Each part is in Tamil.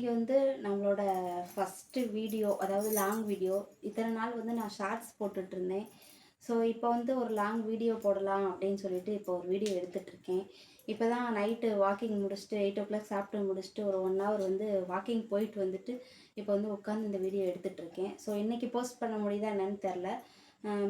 இன்றைக்கி வந்து நம்மளோட ஃபஸ்ட்டு வீடியோ அதாவது லாங் வீடியோ இத்தனை நாள் வந்து நான் ஷார்ட்ஸ் போட்டுட்ருந்தேன். ஸோ இப்போ வந்து ஒரு லாங் வீடியோ போடலாம் அப்படின்னு சொல்லிட்டு இப்போ ஒரு வீடியோ எடுத்துகிட்ருக்கேன் இப்போ தான் நைட்டு வாக்கிங் முடிச்சுட்டு எயிட் ஓ கிளாக் சாப்பிட்டு முடிச்சுட்டு ஒரு ஒன் ஹவர் வந்து வாக்கிங் போயிட்டு வந்துட்டு இப்போ வந்து உட்காந்து இந்த வீடியோ எடுத்துகிட்ருக்கேன் ஸோ இன்றைக்கி போஸ்ட் பண்ண முடியுதா என்னன்னு தெரில.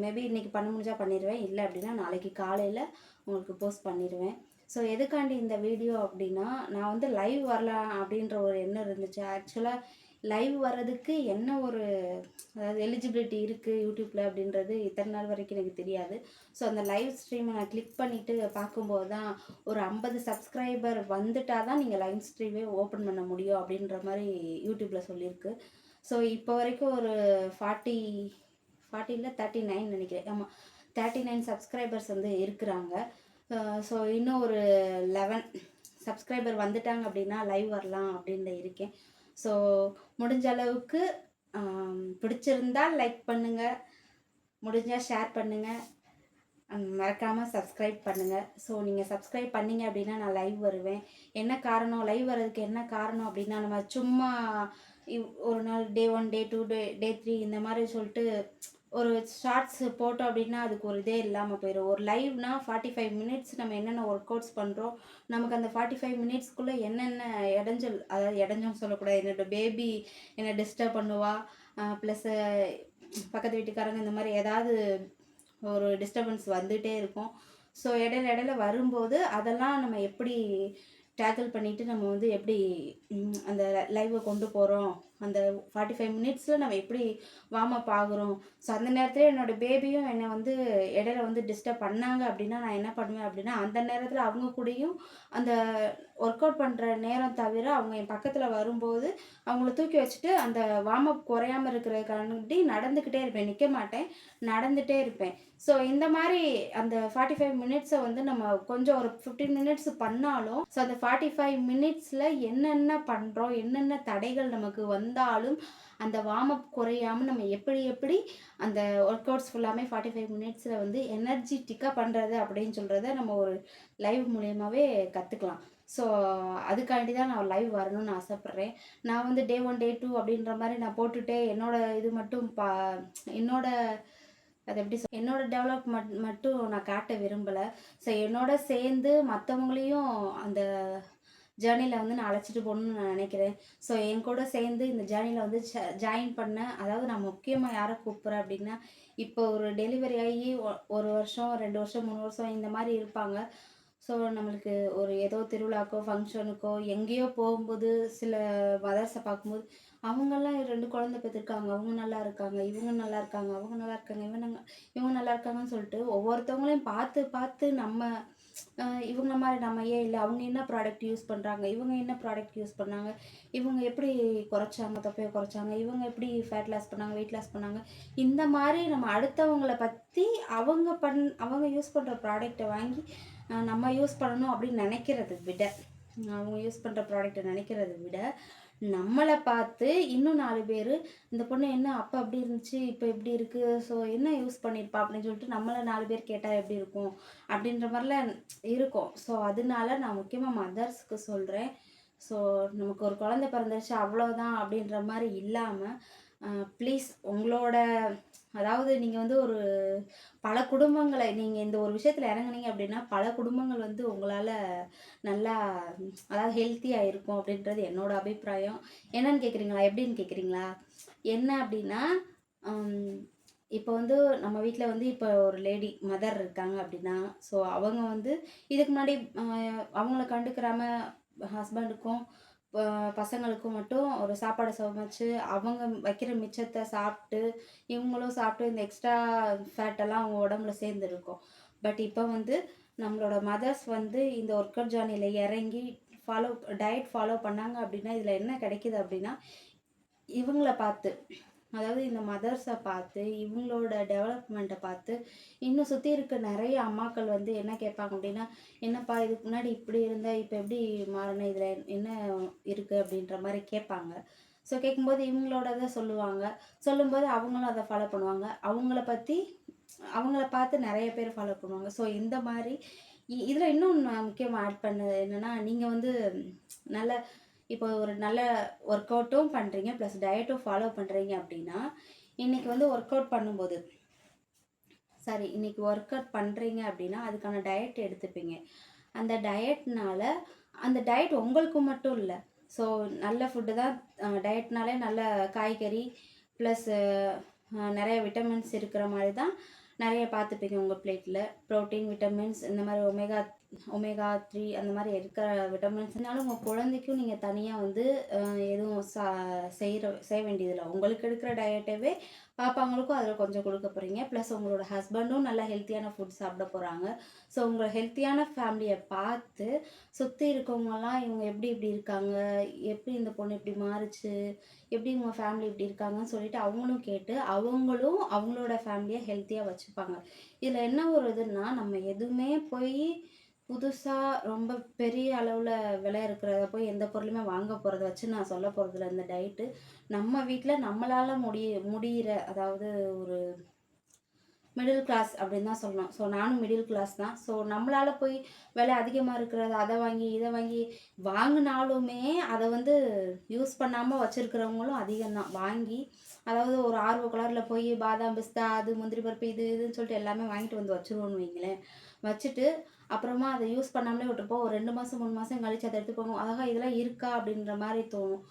மேபி இன்றைக்கி பண்ண முடிஞ்சால் பண்ணிடுவேன் இல்லை அப்படின்னா நாளைக்கு காலையில் உங்களுக்கு போஸ்ட் பண்ணிடுவேன் ஸோ எதுக்காண்டி இந்த வீடியோ அப்படின்னா நான் வந்து லைவ் வரலாம் அப்படின்ற ஒரு எண்ணம் இருந்துச்சு. ஆக்சுவலாக லைவ் வர்றதுக்கு என்ன ஒரு அதாவது எலிஜிபிலிட்டி இருக்குது யூடியூப்பில் அப்படின்றது இத்தனை நாள் வரைக்கும் எனக்கு தெரியாது. ஸோ அந்த லைவ் ஸ்ட்ரீமை நான் கிளிக் பண்ணிவிட்டு பார்க்கும்போது தான் ஒரு ஐம்பது சப்ஸ்கிரைபர் வந்துட்டால் தான் நீங்கள் லைவ் ஸ்ட்ரீமே ஓப்பன் பண்ண முடியும் அப்படின்ற மாதிரி யூடியூப்பில் சொல்லியிருக்கு. ஸோ இப்போ வரைக்கும் ஒரு ஃபார்ட்டி ஃபார்ட்டியில் தேர்ட்டி நைன் நினைக்கிறேன். ஆமாம் தேர்ட்டி நைன் சப்ஸ்கிரைபர்ஸ் வந்து இருக்கிறாங்க. ஸோ இன்னும் ஒரு லெவன் சப்ஸ்கிரைபர் வந்துட்டாங்க அப்படின்னா லைவ் வரலாம் அப்படின்னு இருக்கேன். ஸோ முடிஞ்ச அளவுக்கு பிடிச்சிருந்தால் பிடிச்சிருந்தா லைக் பண்ணுங்கள் முடிஞ்சால் ஷேர் பண்ணுங்கள் மறக்காமல் சப்ஸ்கிரைப் பண்ணுங்கள் ஸோ நீங்கள் சப்ஸ்கிரைப் பண்ணீங்க அப்படின்னா நான் லைவ் வருவேன். என்ன காரணம்? லைவ் வர்றதுக்கு என்ன காரணம் அப்படின்னா நம்ம சும்மா இவ்- ஒரு நாள் day one day two day day three இந்த மாதிரி சொல்லிட்டு ஒரு ஷார்ட்ஸ் போட்டோம் அப்படின்னா அதுக்கு ஒரு இதே இல்லாமல் போயிடும் ஒரு லைவ்னா ஃபார்ட்டி ஃபைவ் மினிட்ஸ் நம்ம என்னென்ன ஒர்க் அவுட்ஸ் பண்ணுறோம் நமக்கு அந்த ஃபார்ட்டி ஃபைவ் மினிட்ஸ்க்குள்ளே என்னென்ன இடைஞ்சல் அதாவது இடைஞ்சல் சொல்லக்கூடாது என்னோட பேபி என்னை டிஸ்டர்ப் பண்ணுவா ப்ளஸ்ஸு பக்கத்து வீட்டுக்காரங்க இந்த மாதிரி ஏதாவது ஒரு டிஸ்டர்பன்ஸ் வந்துகிட்டே இருக்கும். ஸோ இடையில இடையில வரும்போது அதெல்லாம் நம்ம எப்படி டேக்கிள் பண்ணிவிட்டு நம்ம வந்து எப்படி அந்த லைவை கொண்டு போகிறோம் அந்த ஃபார்ட்டி ஃபைவ் மினிட்ஸில் நம்ம எப்படி வார்ம் அப் ஆகுறோம். ஸோ அந்த நேரத்தில் என்னோட பேபியும் என்னை வந்து இடையில வந்து டிஸ்டர்ப் பண்ணாங்க அப்படின்னா நான் என்ன பண்ணுவேன் அப்படின்னா அந்த நேரத்தில் அவங்க கூடயும் அந்த ஒர்க் அவுட் பண்ணுற நேரம் தவிர அவங்க என் பக்கத்தில் வரும்போது அவங்கள தூக்கி வச்சுட்டு அந்த வார்ம் அப் குறையாமல் இருக்கிறதுக்காண்டி நடந்துக்கிட்டே இருப்பேன். நிற்க மாட்டேன் நடந்துகிட்டே இருப்பேன். ஸோ இந்த மாதிரி அந்த ஃபார்ட்டி ஃபைவ் மினிட்ஸை வந்து நம்ம கொஞ்சம் ஒரு ஃபிஃப்டீன் மினிட்ஸ் பண்ணாலும் ஸோ அந்த ஃபார்ட்டி ஃபைவ் மினிட்ஸில் என்னென்ன பண்ணுறோம் என்னென்ன தடைகள் நமக்கு வந்து வந்தாலும் அந்த வார்ம் அப் குறையாமல் நம்ம எப்படி எப்படி அந்த ஒர்க் அவுட்ஸ் ஃபுல்லாமே ஃபார்ட்டி ஃபைவ் மினிட்ஸில் வந்து எனர்ஜிட்டிக்காக பண்ணுறது அப்படின்னு சொல்கிறத நம்ம ஒரு லைவ் மூலியமாகவே கற்றுக்கலாம் ஸோ அதுக்காண்டி தான் நான் லைவ் வரணும்னு ஆசைப்பட்றேன். நான் வந்து டே ஒன் டே டூ அப்படின்ற மாதிரி நான் போட்டுட்டே என்னோடய இது மட்டும் பா என்னோட அது எப்படி சொல் என்னோட டெவலப்மெண்ட் மட்டும் நான் காட்ட விரும்பலை. ஸோ என்னோட சேர்ந்து மற்றவங்களையும் அந்த ஜேர்னியில் வந்து நான் அழைச்சிட்டு போகணும்னு நான் நினைக்கிறேன். ஸோ என் கூட சேர்ந்து இந்த ஜேர்னியில் வந்து ஜாயின் பண்ண அதாவது நான் முக்கியமாக யாரை கூப்பிட்றேன் அப்படின்னா இப்போ ஒரு டெலிவரி ஆகி ஒ- ஒரு வருஷம் ரெண்டு வருஷம் மூணு வருஷம் இந்த மாதிரி இருப்பாங்க. ஸோ நம்மளுக்கு ஒரு ஏதோ திருவிழாக்கோ ஃபங்க்ஷனுக்கோ எங்கேயோ போகும்போது சில மதர்ஸை பார்க்கும்போது அவங்கெல்லாம் ரெண்டு குழந்தை பெற்றிருக்காங்க. அவங்க நல்லா இருக்காங்க இவங்க நல்லா இருக்காங்க அவங்க நல்லா இருக்காங்க இவங்க இவங்க நல்லா இருக்காங்கன்னு சொல்லிட்டு ஒவ்வொருத்தவங்களையும் பார்த்து பார்த்து நம்ம இவங்க மாதிரி நம்ம ஏன் இல்லை? அவங்க என்ன ப்ராடக்ட் யூஸ் பண்ணுறாங்க இவங்க என்ன ப்ராடக்ட் யூஸ் பண்ணாங்க? இவங்க எப்படி குறைச்சாங்க? தொப்பையை குறைச்சாங்க? இவங்க எப்படி ஃபேட் லாஸ் பண்ணாங்க? வெயிட் லாஸ் பண்ணாங்க? இந்த மாதிரி நம்ம அடுத்தவங்கள பற்றி அவங்க பண் அவங்க யூஸ் பண்ணுற ப்ராடக்டை வாங்கி நம்ம யூஸ் பண்ணணும் அப்படின்னு நினைக்கிறத விட அவங்க யூஸ் பண்ணுற ப்ராடக்ட்டை நினைக்கிறத விட நம்மளை பார்த்து இன்னும் நாலு பேர் இந்த பொண்ணு என்ன அப்போ அப்படி இருந்துச்சு இப்போ இப்படி இருக்குது ஸோ என்ன யூஸ் பண்ணியிருப்பா அப்படின்னு சொல்லிட்டு நம்மளை நாலு பேர் கேட்டால் எப்படி இருக்கும்? அப்படின்ற மாதிரிலாம் இருக்கும். ஸோ அதனால நான் முக்கியமாக மதர்ஸ்க்கு சொல்கிறேன் ஸோ நமக்கு ஒரு குழந்தை பிறந்துருச்சு அவ்வளோதான் அப்படின்ற மாதிரி இல்லாமல் ப்ளீஸ் உங்களோட அதாவது நீங்கள் வந்து ஒரு பல குடும்பங்களை நீங்கள் இந்த ஒரு விஷயத்தில் இறங்குனீங்க அப்படின்னா பல குடும்பங்கள் வந்து உங்களால் நல்லா அதாவது ஹெல்த்தியாக இருக்கும் அப்படின்றது என்னோட அபிப்பிராயம். என்னன்னு கேட்குறீங்களா எப்படின்னு கேட்குறீங்களா என்ன அப்படின்னா இப்போ வந்து நம்ம வீட்டில் வந்து இப்போ ஒரு லேடி மதர் இருக்காங்க அப்படின்னா ஸோ அவங்க வந்து இதுக்கு முன்னாடி அவங்கள கண்டுக்கிறாம ஹஸ்பண்டுக்கும் பசங்களுக்கும் மட்டும் ஒரு சாப்பாடை சமைச்சு அவங்க வைக்கிற மிச்சத்தை சாப்பிட்டு இவங்களும் சாப்பிட்டு இந்த எக்ஸ்ட்ரா ஃபேட்டெல்லாம் அவங்க உடம்புல சேர்ந்துருக்கும். பட் இப்போ வந்து நம்மளோட மதர்ஸ் வந்து இந்த ஒர்க்கர் ஜானியில் இறங்கி ஃபாலோ டயட் ஃபாலோ பண்ணாங்க அப்படின்னா இதில் என்ன கிடைக்கிது அப்படின்னா இவங்கள பார்த்து அதாவது இந்த மதர்ஸை பார்த்து இவங்களோட டெவலப்மெண்ட்டை பார்த்து இன்னும் சுற்றி இருக்க நிறைய அம்மாக்கள் வந்து என்ன கேட்பாங்க அப்படின்னா என்னப்பா இதுக்கு முன்னாடி இப்படி இருந்தால் இப்போ எப்படி மாறின? இதில் என்ன இருக்குது அப்படின்ற மாதிரி கேட்பாங்க. ஸோ கேட்கும்போது இவங்களோட இதை சொல்லுவாங்க. சொல்லும்போது அவங்களும் அதை ஃபாலோ பண்ணுவாங்க. அவங்கள பற்றி அவங்கள பார்த்து நிறைய பேர் ஃபாலோ பண்ணுவாங்க. ஸோ இந்த மாதிரி இதில் இன்னும் நான் முக்கியமாக ஆட் பண்ணது என்னென்னா நீங்கள் வந்து நல்ல இப்போ ஒரு நல்ல ஒர்க் அவுட்டும் பண்ணுறீங்க ப்ளஸ் டயட்டும் ஃபாலோ பண்ணுறீங்க அப்படின்னா இன்றைக்கி வந்து ஒர்க் அவுட் பண்ணும்போது சாரி இன்றைக்கி ஒர்க் அவுட் பண்ணுறீங்க அப்படின்னா அதுக்கான டயட் எடுத்துப்பீங்க. அந்த டயட்னால் அந்த டயட் உங்களுக்கு மட்டும் இல்லை. ஸோ நல்ல ஃபுட்டு தான் டயட்னாலே நல்ல காய்கறி ப்ளஸ் நிறைய விட்டமின்ஸ் இருக்கிற மாதிரி தான் நிறைய பார்த்துப்பீங்க உங்கள் பிளேட்டில் ப்ரோட்டீன் விட்டமின்ஸ் இந்த மாதிரி ஒமேகா ஒமேகா த்ரீ அந்த மாதிரி இருக்கிற விட்டமின்ஸ்னாலும் உங்கள் குழந்தைக்கும் நீங்கள் தனியாக வந்து எதுவும் சா செய்கிற செய்ய வேண்டியதில்லை. உங்களுக்கு எடுக்கிற டயட்டவே பாப்பாங்களுக்கும் அதில் கொஞ்சம் கொடுக்க போகிறீங்க ப்ளஸ் உங்களோட ஹஸ்பண்டும் நல்லா ஹெல்த்தியான ஃபுட் சாப்பிட போகிறாங்க ஸோ உங்களை ஹெல்த்தியான ஃபேமிலியை பார்த்து சுற்றி இருக்கவங்கலாம் இவங்க எப்படி இப்படி இருக்காங்க? எப்படி இந்த பொண்ணு இப்படி மாறுச்சு? எப்படி உங்கள் ஃபேமிலி இப்படி இருக்காங்கன்னு சொல்லிட்டு அவங்களும் கேட்டு அவங்களும் அவங்களோட ஃபேமிலியை ஹெல்த்தியாக வச்சுப்பாங்க. இதில் என்ன ஒரு இதுன்னா நம்ம எதுவுமே போய் புதுசாக ரொம்ப பெரிய அளவில் விலை இருக்கிறத போய் எந்த பொருளுமே வாங்க போகிறத வச்சு நான் சொல்ல போகிறதில்ல இந்த டயட்டு நம்ம வீட்டில் நம்மளால் முடிய முடிகிற அதாவது ஒரு மிடில் கிளாஸ் அப்படின்னு தான் சொல்லணும். ஸோ நானும் மிடில் கிளாஸ் தான். ஸோ நம்மளால் போய் விலை அதிகமாக இருக்கிறது அதை வாங்கி இதை வாங்கி வாங்கினாலுமே அதை வந்து யூஸ் பண்ணாமல் வச்சுருக்கிறவங்களும் அதிகம்தான் வாங்கி அதாவது ஒரு ஆர்வ கலரில் போய் பாதாம் பிஸ்தா அது முந்திரி பருப்பு இது இதுன்னு சொல்லிட்டு எல்லாமே வாங்கிட்டு வந்து வச்சுருவோன்னு வைங்களேன். வச்சுட்டு அப்புறமா அதை யூஸ் பண்ணாமலே விட்டுருப்போம் ஒரு ரெண்டு மாதம் மூணு மாதம் கழிச்சு அதை எடுத்து போகும் அழகா இதெல்லாம் இருக்கா அப்படின்ற மாதிரி தோணும்.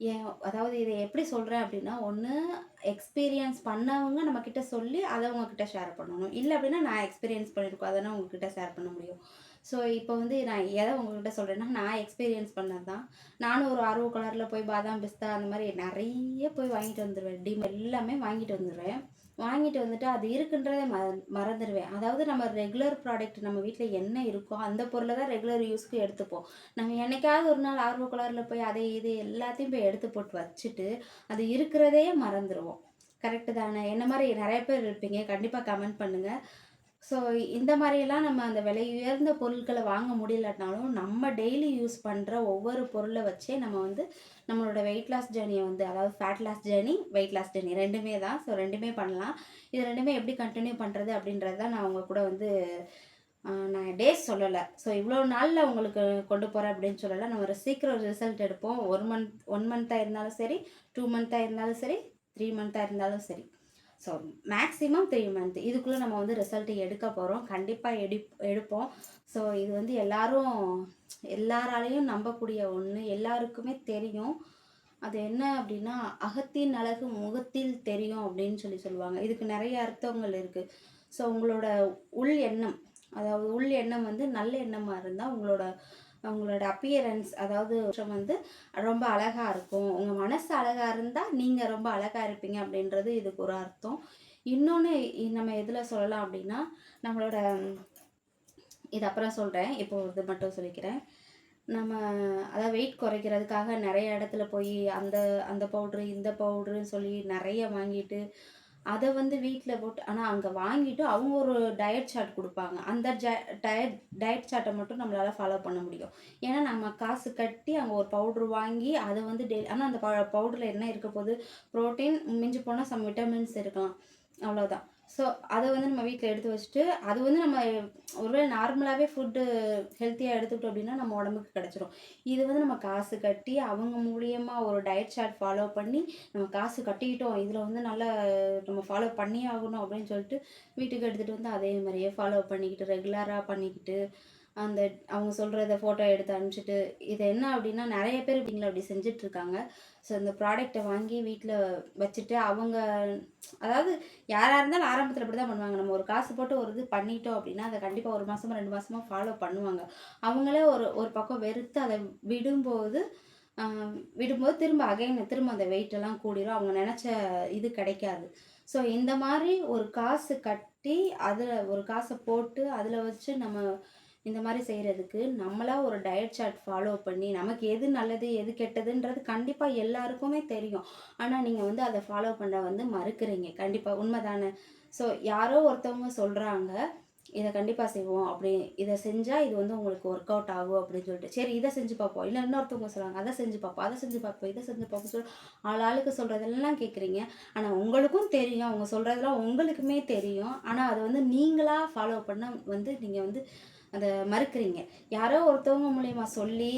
ஏன் அதாவது இதை எப்படி சொல்கிறேன் அப்படின்னா ஒன்று எக்ஸ்பீரியன்ஸ் பண்ணவங்க நம்மக்கிட்ட சொல்லி அதை உங்ககிட்ட ஷேர் பண்ணணும். இல்லை அப்படின்னா நான் எக்ஸ்பீரியன்ஸ் பண்ணியிருக்கோம் அதை நான் உங்ககிட்ட ஷேர் பண்ண முடியும். ஸோ இப்போ வந்து நான் எதை உங்ககிட்ட சொல்கிறேன்னா நான் எக்ஸ்பீரியன்ஸ் பண்ணது தான். நானும் ஒரு ஆர்வ கலரில் போய் பாதாம் பிஸ்தா அந்த மாதிரி நிறைய போய் வாங்கிட்டு வந்துடுவேன் டிம் எல்லாமே வாங்கிட்டு வந்துடுவேன் வாங்கிட்டு வந்துட்டு அது இருக்குன்றதை ம மறந்துடுவேன் அதாவது நம்ம ரெகுலர் ப்ராடக்ட் நம்ம வீட்டில் என்ன இருக்கோ அந்த பொருளை தான் ரெகுலர் யூஸ்க்கு எடுத்துப்போம். நம்ம என்னைக்காவது ஒரு நாள் ஆர்வ கலரில் போய் அதை இது எல்லாத்தையும் போய் எடுத்து போட்டு வச்சுட்டு அது இருக்கிறதையே மறந்துடுவோம் கரெக்டு தானே? என்ன மாதிரி நிறைய பேர் இருப்பீங்க. கண்டிப்பாக கமெண்ட் பண்ணுங்கள் ஸோ இந்த மாதிரியெல்லாம் நம்ம அந்த விலை உயர்ந்த பொருட்களை வாங்க முடியலனாலும் நம்ம டெய்லி யூஸ் பண்ணுற ஒவ்வொரு பொருளை வச்சே நம்ம வந்து நம்மளோட வெயிட் லாஸ் ஜேர்னியை வந்து அதாவது fat loss journey weight loss journey ரெண்டுமே தான். ஸோ ரெண்டுமே பண்ணலாம். இது ரெண்டுமே எப்படி கண்டினியூ பண்ணுறது அப்படின்றது தான் நான் உங்கள் கூட வந்து நான் டேஸ் சொல்லலை. ஸோ இவ்வளோ நாளில் உங்களுக்கு கொண்டு போகிறேன் அப்படின்னு சொல்லலை. நம்ம ஒரு சீக்கிரம் ரிசல்ட் எடுப்போம். ஒரு மந்த் ஒன் மந்த்தாக இருந்தாலும் சரி டூ மந்த்தாக இருந்தாலும் சரி த்ரீ மந்த்தாக இருந்தாலும் சரி. ஸோ மேக்ஸிமம் த்ரீ மந்த் இதுக்குள்ளே நம்ம வந்து ரிசல்ட் எடுக்க போகிறோம் கண்டிப்பாக எடி எடுப்போம். ஸோ இது வந்து எல்லாரும் எல்லாராலையும் நம்பக்கூடிய ஒன்று எல்லாருக்குமே தெரியும். அது என்ன அப்படின்னா அகத்தின் அழகு முகத்தில் தெரியும் அப்படின்னு சொல்லி சொல்லுவாங்க. இதுக்கு நிறைய அர்த்தங்கள் இருக்குது ஸோ உங்களோட உள் எண்ணம் அதாவது உள் எண்ணம் வந்து நல்ல எண்ணமாக இருந்தால் உங்களோட உங்களோட அப்பியரன்ஸ் அதாவது வந்து ரொம்ப அழகாக இருக்கும். உங்கள் மனசு அழகாக இருந்தால் நீங்கள் ரொம்ப அழகாக இருப்பீங்க அப்படின்றது இதுக்கு ஒரு அர்த்தம். இன்னொன்று நம்ம எதில் சொல்லலாம் அப்படின்னா நம்மளோட இது அப்புறம் சொல்கிறேன் இப்போ இது மட்டும் சொல்லிக்கிறேன். நம்ம அதாவது வெயிட் குறைக்கிறதுக்காக நிறைய இடத்துல போய் அந்த அந்த பவுட்ரு இந்த பவுட்ருன்னு சொல்லி நிறைய வாங்கிட்டு அதை வந்து வீட்டில் போட்டு ஆனால் அங்கே வாங்கிட்டு அவங்க ஒரு டயட் சார்ட் கொடுப்பாங்க. அந்த டயட் டயட் சார்ட்டை மட்டும் நம்மளால் ஃபாலோ பண்ண முடியும். ஏன்னா நம்ம காசு கட்டி அங்கே ஒரு பவுட்ரு வாங்கி அதை வந்து டெய்லி ஆனால் அந்த பவுடரில் என்ன இருக்க போகுது? ப்ரோட்டீன் மிஞ்சி போனால் சம் விட்டமின்ஸ் இருக்கலாம். அவ்வளோதான் ஸோ அதை வந்து நம்ம வீட்டில் எடுத்து வச்சுட்டு அது வந்து நம்ம ஒருவேளை நார்மலாகவே ஃபுட்டு ஹெல்த்தியாக எடுத்துக்கிட்டோம் அப்படின்னா நம்ம உடம்புக்கு கிடச்சிரும். இது வந்து நம்ம காசு கட்டி அவங்க மூலியமாக ஒரு டயட் சார்ட் ஃபாலோ பண்ணி நம்ம காசு கட்டிக்கிட்டோம். இதில் வந்து நல்லா நம்ம ஃபாலோ பண்ணியே ஆகணும் அப்படின்னு சொல்லிட்டு வீட்டுக்கு எடுத்துகிட்டு வந்து அதே மாதிரியே ஃபாலோ பண்ணிக்கிட்டு ரெகுலராக பண்ணிக்கிட்டு அந்த அவங்க சொல்கிறத ஃபோட்டோ எடுத்து அனுப்பிச்சிட்டு இது என்ன அப்படின்னா நிறைய பேர் இப்படிங்களா அப்படி செஞ்சுட்டு இருக்காங்க ஸோ இந்த ப்ராடக்ட்டை வாங்கி வீட்டில் வச்சுட்டு அவங்க அதாவது யாராக இருந்தாலும் ஆரம்பத்தில் இப்படி தான் பண்ணுவாங்க. நம்ம ஒரு காசு போட்டு ஒரு இது பண்ணிட்டோம் அப்படின்னா அதை கண்டிப்பாக ஒரு மாதமோ ரெண்டு மாதமோ ஃபாலோ பண்ணுவாங்க. அவங்களே ஒரு ஒரு பக்கம் வெறுத்து அதை விடும்போது விடும்போது திரும்ப அகைன் திரும்ப அந்த வெயிட்டெல்லாம் கூடிரும். அவங்க நினச்ச இது கிடைக்காது. ஸோ இந்த மாதிரி ஒரு காசு கட்டி அதில் ஒரு காசை போட்டு அதில் வச்சு நம்ம இந்த மாதிரி செய்கிறதுக்கு நம்மளாக ஒரு டயட் சார்ட் ஃபாலோ பண்ணி நமக்கு எது நல்லது எது கெட்டதுன்றது கண்டிப்பாக எல்லாருக்குமே தெரியும். ஆனால் நீங்கள் வந்து அதை ஃபாலோ பண்ண வந்து மறுக்கிறீங்க. கண்டிப்பாக உண்மைதானே? ஸோ யாரோ ஒருத்தவங்க சொல்கிறாங்க இதை கண்டிப்பாக செய்வோம் அப்படி இதை செஞ்சால் இது வந்து உங்களுக்கு ஒர்க் அவுட் ஆகும் அப்படின்னு சொல்லிட்டு. சரி இதை செஞ்சு பார்ப்போம். இல்லை இன்னொருத்தவங்க சொல்கிறாங்க அதை செஞ்சு பார்ப்போம் அதை செஞ்சு பார்ப்போம் இதை செஞ்சு பார்ப்போம் சொல்லி ஆள் ஆளுக்கு சொல்கிறதெல்லாம் கேட்குறீங்க. ஆனால் உங்களுக்கும் தெரியும் அவங்க சொல்கிறதெல்லாம் உங்களுக்குமே தெரியும். ஆனால் அதை வந்து நீங்களாக ஃபாலோ பண்ண வந்து நீங்கள் வந்து அதை மறுக்கிறீங்க. யாரோ ஒருத்தவங்க மூலயமா சொல்லி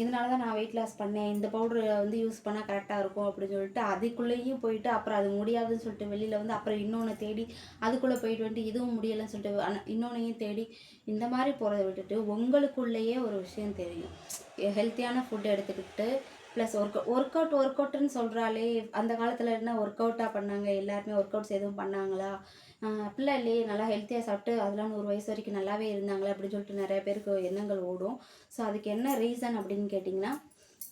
இதனால தான் நான் வெயிட் லாஸ் பண்ணேன். இந்த பவுடர் வந்து யூஸ் பண்ணால் கரெக்டாக இருக்கும் அப்படின்னு சொல்லிட்டு அதுக்குள்ளேயும் போயிட்டு அப்புறம் அது முடியாதுன்னு சொல்லிட்டு வெளியில் வந்து அப்புறம் இன்னொன்று தேடி அதுக்குள்ளே போயிட்டு வந்துட்டு இதுவும் முடியலைன்னு சொல்லிட்டு இன்னொன்னையும் தேடி இந்த மாதிரி போகிறத விட்டுட்டு உங்களுக்குள்ளேயே ஒரு விஷயம் தெரியும். ஹெல்த்தியான ஃபுட் எடுத்துக்கிட்டு ப்ளஸ் ஒர்க் ஒர்க் அவுட் ஒர்க் அவுட்டுன்னு சொல்கிறாலே அந்த காலத்தில் என்ன ஒர்க் அவுட்டாக பண்ணாங்க எல்லாருமே ஒர்க் அவுட்ஸ் எதுவும் பண்ணாங்களா? அப்படிலாம் இல்லையே நல்லா ஹெல்த்தியாக சாப்பிட்டு அதெல்லாம் நூறு வயசு வரைக்கும் நல்லாவே இருந்தாங்களே அப்படின்னு சொல்லிட்டு நிறைய பேருக்கு எண்ணங்கள் ஓடும். ஸோ அதுக்கு என்ன ரீசன் அப்படின்னு கேட்டிங்கன்னா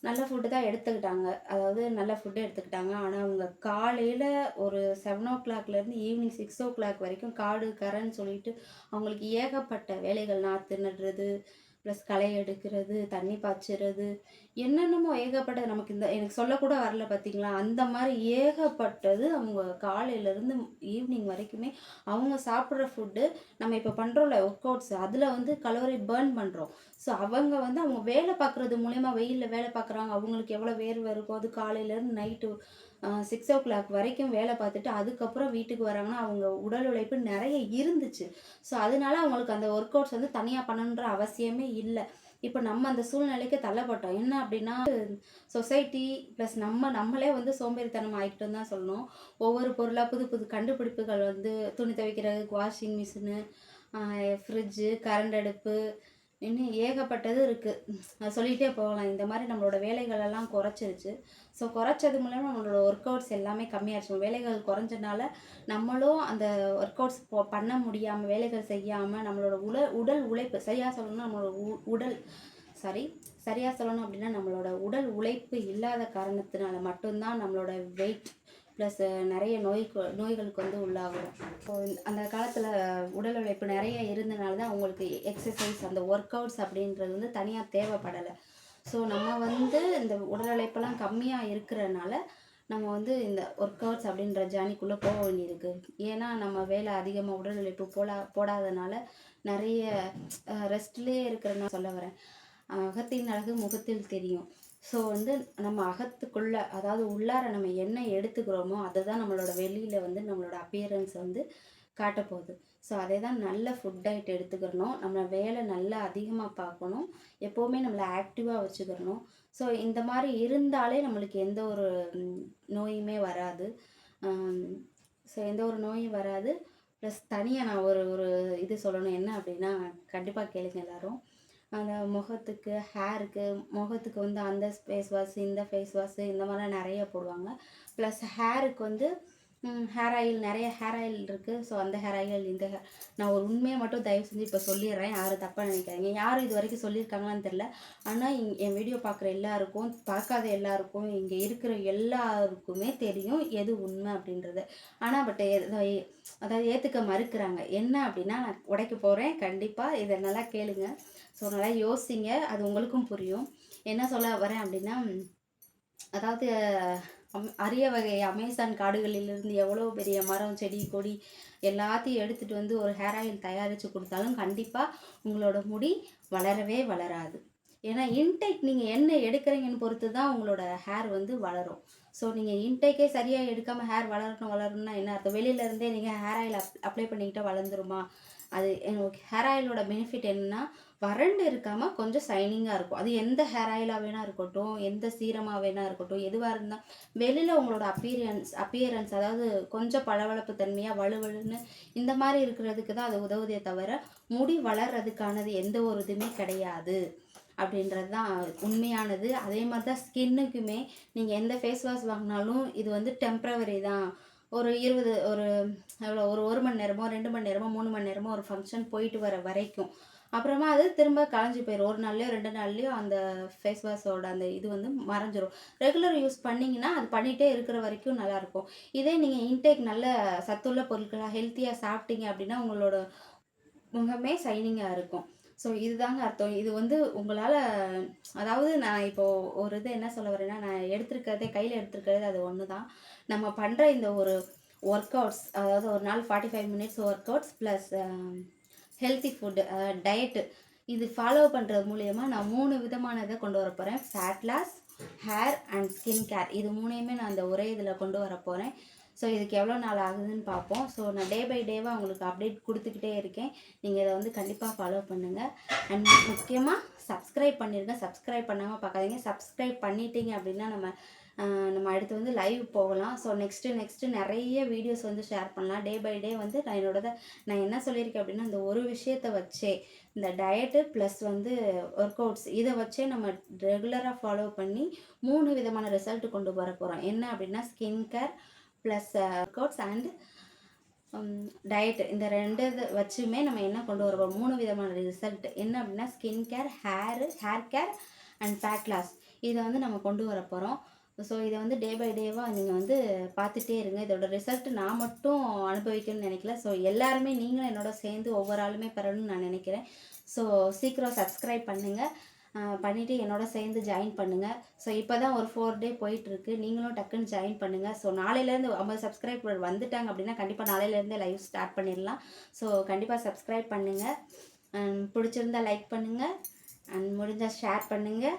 நல்ல ஃபுட்டு தான் எடுத்துக்கிட்டாங்க. அதாவது நல்ல ஃபுட்டு எடுத்துக்கிட்டாங்க. ஆனால் அவங்க காலையில் ஒரு செவன் ஓ கிளாக்லேருந்து ஈவினிங் சிக்ஸ் ஓ கிளாக் வரைக்கும் காடு கரைன்னு சொல்லிட்டு அவங்களுக்கு ஏகப்பட்ட வேலைகள் நாற்று நடுறது ப்ளஸ் களை எடுக்கிறது தண்ணி பாய்ச்சுறது என்னென்னமோ ஏகப்பட்டது. நமக்கு இந்த எனக்கு சொல்லக்கூட வரல பார்த்தீங்களா அந்த மாதிரி ஏகப்பட்டது அவங்க காலையிலேருந்து ஈவினிங் வரைக்குமே அவங்க சாப்பிட்ற ஃபுட்டு நம்ம இப்போ பண்ணுறோம்ல ஒர்க் அவுட்ஸ் அதில் வந்து கலோரி பேர்ன் பண்ணுறோம் ஸோ அவங்க வந்து அவங்க வேலை பார்க்குறது மூலயமா வெயிலில் வேலை பார்க்குறாங்க. அவங்களுக்கு எவ்வளோ வேர்வை இருக்கும் அது காலையிலேருந்து நைட்டு சிக்ஸ் ஓ கிளாக் வரைக்கும் வேலை பார்த்துட்டு அதுக்கப்புறம் வீட்டுக்கு வராங்கன்னா அவங்க உடல் உழைப்பு நிறைய இருந்துச்சு. ஸோ அதனால அவங்களுக்கு அந்த ஒர்க் அவுட்ஸ் வந்து தனியாக பண்ணணுன்ற அவசியமே இல்லை. இப்போ நம்ம அந்த சூழ்நிலைக்கு தள்ளப்பட்டோம். என்ன அப்படின்னா சொசைட்டி ப்ளஸ் நம்ம நம்மளே வந்து சோம்பேறித்தனம் ஆகிட்டோம் தான் சொல்லணும். ஒவ்வொரு பொருளாக புது புது கண்டுபிடிப்புகள் வந்து துணி துவைக்கிறது வாஷிங் மிஷினு ஃப்ரிட்ஜு கரண்ட் அடுப்பு இன்னும் ஏகப்பட்டது இருக்குது சொல்லிகிட்டே போகலாம். இந்த மாதிரி நம்மளோட வேலைகளெல்லாம் குறைச்சிருச்சு. ஸோ குறைச்சது மூலயமா நம்மளோட ஒர்க் அவுட்ஸ் எல்லாமே கம்மியாகிடுச்சு வேலைகள் குறைஞ்சனால நம்மளும் அந்த ஒர்க் அவுட்ஸ் பண்ண முடியாமல் வேலைகள் செய்யாமல் நம்மளோட உல உடல் உழைப்பு சரியாக சொல்லணும்னா நம்மளோட உ- உடல் சாரி சரியாக சொல்லணும் அப்படின்னா நம்மளோட உடல் உழைப்பு இல்லாத காரணத்தினால மட்டும்தான் நம்மளோட வெயிட் ப்ளஸ் நிறைய நோய் நோய்களுக்கு வந்து உள்ளாகிறோம் ஸோ அந்த காலத்தில் உடல் உழைப்பு நிறைய இருந்தனால தான் அவங்களுக்கு எக்ஸசைஸ் அந்த ஒர்க் அவுட்ஸ் அப்படின்றது வந்து தனியாக தேவைப்படலை. ஸோ நம்ம வந்து இந்த உடல் உழைப்பெல்லாம் கம்மியாக இருக்கிறனால நம்ம வந்து இந்த ஒர்க் அவுட்ஸ் அப்படின்ற ஜேர்னிக்குள்ளே போக வேண்டியிருக்கு. ஏன்னா நம்ம வேலை அதிகமாக உடல் உழைப்பு போடா போடாதனால நிறைய ரெஸ்ட்லேயே இருக்கிறேன்னு சொல்ல வரேன். அகத்தின் அழகு முகத்தில் தெரியும். ஸோ வந்து நம்ம அகத்துக்குள்ளே அதாவது உள்ளார நம்ம என்ன எடுத்துக்கிறோமோ அதை தான் நம்மளோட வெளியில் வந்து நம்மளோட அப்பியரன்ஸ் வந்து காட்டப்போகுது. ஸோ அதே தான் நல்ல ஃபுட் டயட் எடுத்துக்கிறணும். நம்ம வேலை நல்லா அதிகமாக பார்க்கணும். எப்போவுமே நம்மளை ஆக்டிவாக வச்சுக்கிறணும். ஸோ இந்த மாதிரி இருந்தாலே நம்மளுக்கு எந்த ஒரு நோயுமே வராது. ஸோ எந்த ஒரு நோயும் வராது. ப்ளஸ் தனியாக நான் ஒரு ஒரு இது சொல்லணும். என்ன அப்படின்னா கண்டிப்பாக கேளுங்க எல்லாரும். அந்த முகத்துக்கு ஹேருக்கு முகத்துக்கு வந்து அந்த ஃபேஸ் வாஷ் இந்த ஃபேஸ் வாஷ் இந்த மாதிரிலாம் நிறைய போடுவாங்க. ப்ளஸ் ஹேருக்கு வந்து ஹேர் ஆயில் நிறைய ஹேர் ஆயில் இருக்குது ஸோ அந்த ஹேர் ஆயில் இந்த ஹேர் நான் ஒரு உண்மையை மட்டும் தயவு செஞ்சு இப்போ சொல்லிடுறேன். யாரும் தப்பாக நினைக்காதீங்க. யாரும் இது வரைக்கும் சொல்லியிருக்காங்களான்னு தெரில ஆனால் இங் என் வீடியோ பார்க்குற எல்லாருக்கும் பார்க்காத எல்லாருக்கும் இங்கே இருக்கிற எல்லாருக்குமே தெரியும் எது உண்மை அப்படின்றது. ஆனால் பட் அதாவது ஏற்றுக்க மறுக்கிறாங்க. என்ன அப்படின்னா நான் உடைக்க போகிறேன் கண்டிப்பாக இதை நல்லா கேளுங்கள் ஸோ நல்லா யோசிங்க அது உங்களுக்கும் புரியும். என்ன சொல்ல வரேன் அப்படின்னா அதாவது அம்- அரிய வகை அமேசான் காடுகளிலிருந்து எவ்வளோ பெரிய மரம் செடி கொடி எல்லாத்தையும் எடுத்துகிட்டு வந்து ஒரு ஹேர் ஆயில் தயாரித்து கொடுத்தாலும் கண்டிப்பாக உங்களோட முடி வளரவே வளராது. ஏன்னா இன்டேக் நீங்கள் என்ன எடுக்கிறீங்கன்னு பொறுத்து தான் உங்களோட ஹேர் வந்து வளரும். ஸோ நீங்கள் இன்டேக்கே சரியாக எடுக்காமல் ஹேர் வளரணும் வளரணும்னா என்ன அர்த்தம்? வெளியிலேருந்தே நீங்கள் ஹேர் ஆயில் அப் அப்ளை பண்ணிக்கிட்டால் வளர்ந்துருமா? அது எனக்கு ஹேர் ஆயிலோட பெனிஃபிட் என்னன்னா வறண்டு இருக்காமல் கொஞ்சம் ஷைனிங்காக இருக்கும். அது எந்த ஹேர் ஆயிலாக வேணா இருக்கட்டும் எந்த சீரமாக வேணா இருக்கட்டும் எதுவாக இருந்தால் வெளியில் உங்களோட அப்பியரன்ஸ் அப்பியரன்ஸ் அதாவது கொஞ்சம் பளபளப்பு தன்மையாக வலுவலுன்னு இந்த மாதிரி இருக்கிறதுக்கு தான் அது உதவுதே தவிர முடி வளர்றதுக்கானது எந்த ஒரு இதுவுமே கிடையாது அப்படின்றது தான் உண்மையானது. அதே மாதிரி தான் ஸ்கின்னுக்குமே நீங்கள் எந்த ஃபேஸ் வாஷ் வாங்கினாலும் இது வந்து டெம்ப்ரவரி தான். ஒரு இருபது ஒரு எவ்வளோ ஒரு ஒரு மணி நேரமோ ரெண்டு மணி நேரமோ மூணு மணி நேரமோ ஒரு ஃபங்க்ஷன் போயிட்டு வர வரைக்கும். அப்புறமா அது திரும்ப களைஞ்சி போயிடும் ஒரு நாள்லையோ ரெண்டு நாள்லையோ அந்த ஃபேஸ் வாஷோட அந்த இது வந்து மறைஞ்சிரும். ரெகுலர் யூஸ் பண்ணிங்கன்னா அது பண்ணிகிட்டே இருக்கிற வரைக்கும் நல்லாயிருக்கும். இதே நீங்கள் இன்டேக் நல்ல சத்துள்ள பொருட்களாக ஹெல்த்தியாக சாப்பிட்டீங்க அப்படின்னா உங்களோட முகமே சைனிங்காக இருக்கும். ஸோ இதுதாங்க அர்த்தம். இது வந்து உங்களால் அதாவது நான் இப்போது ஒரு இது என்ன சொல்ல வரேன்னா நான் எடுத்திருக்கிறதே கையில் எடுத்திருக்கிறது அது ஒன்று தான் நம்ம பண்ணுற இந்த ஒரு ஒர்க் அவுட்ஸ் அதாவது ஒரு நாள் forty five minutes workouts plus healthy food diet இது ஃபாலோ பண்ணுறது மூலயமா நான் மூணு விதமான இதை கொண்டு வர போகிறேன் fat loss hair and skin care இது மூணையுமே நான் அந்த ஒரே இதில் கொண்டு வர போகிறேன் ஸோ இதுக்கு எவ்வளோ நாள் ஆகுதுன்னு பார்ப்போம். ஸோ நான் டே பை டேவாக உங்களுக்கு அப்டேட் கொடுத்துக்கிட்டே இருக்கேன். நீங்கள் இதை வந்து கண்டிப்பாக ஃபாலோ பண்ணுங்கள் அண்ட் முக்கியமாக சப்ஸ்கிரைப் பண்ணிடுங்க சப்ஸ்கிரைப் பண்ணாமல் பார்க்காதீங்க. சப்ஸ்கிரைப் பண்ணிட்டீங்க அப்படின்னா நம்ம நம்ம அடுத்து வந்து லைவ் போகலாம். ஸோ நெக்ஸ்ட்டு நெக்ஸ்ட்டு நிறைய வீடியோஸ் வந்து ஷேர் பண்ணலாம். டே பை டே வந்து நான் என்னோட நான் என்ன சொல்லியிருக்கேன் அப்படின்னா இந்த ஒரு விஷயத்தை வச்சே இந்த டயட்டு ப்ளஸ் வந்து ஒர்க் அவுட்ஸ் இதை வச்சே நம்ம ரெகுலராக ஃபாலோ பண்ணி மூணு விதமான ரிசல்ட் கொண்டு வர போகிறோம் என்ன அப்படின்னா skin care plus workouts and diet இந்த ரெண்டு இது வச்சுமே நம்ம என்ன கொண்டு வர போகிறோம் மூணு விதமான ரிசல்ட் என்ன அப்படின்னா skin care hair hair care and fat loss இதை வந்து நம்ம கொண்டு வர போகிறோம் ஸோ இதை வந்து டே பை டேவாக நீங்கள் வந்து பார்த்துட்டே இருங்க. இதோட ரிசல்ட் நான் மட்டும் அனுபவிக்கணும்னு நினைக்கல. ஸோ எல்லாருமே நீங்களும் என்னோட சேர்ந்து ஒவ்வொரு ஆளுமே பெறணும்னு நான் நினைக்கிறேன். ஸோ சீக்கிரம் சப்ஸ்கிரைப் பண்ணுங்கள் பண்ணிவிட்டு என்னோட சேர்ந்து ஜாயின் பண்ணுங்கள் ஸோ இப்போ தான் ஒரு ஃபோர் டே போயிட்டுருக்கு. நீங்களும் டக்குன்னு ஜாயின் பண்ணுங்கள் ஸோ நாளையிலேருந்து ஐம்பது சப்ஸ்கிரைபர் வந்துட்டாங்க அப்படின்னா கண்டிப்பாக நாளையிலேருந்தே லைவ் ஸ்டார்ட் பண்ணிடலாம். ஸோ கண்டிப்பாக சப்ஸ்கிரைப் பண்ணுங்கள் அண்ட் பிடிச்சிருந்தா லைக் பண்ணுங்கள் அண்ட் முடிஞ்சால் ஷேர் பண்ணுங்கள்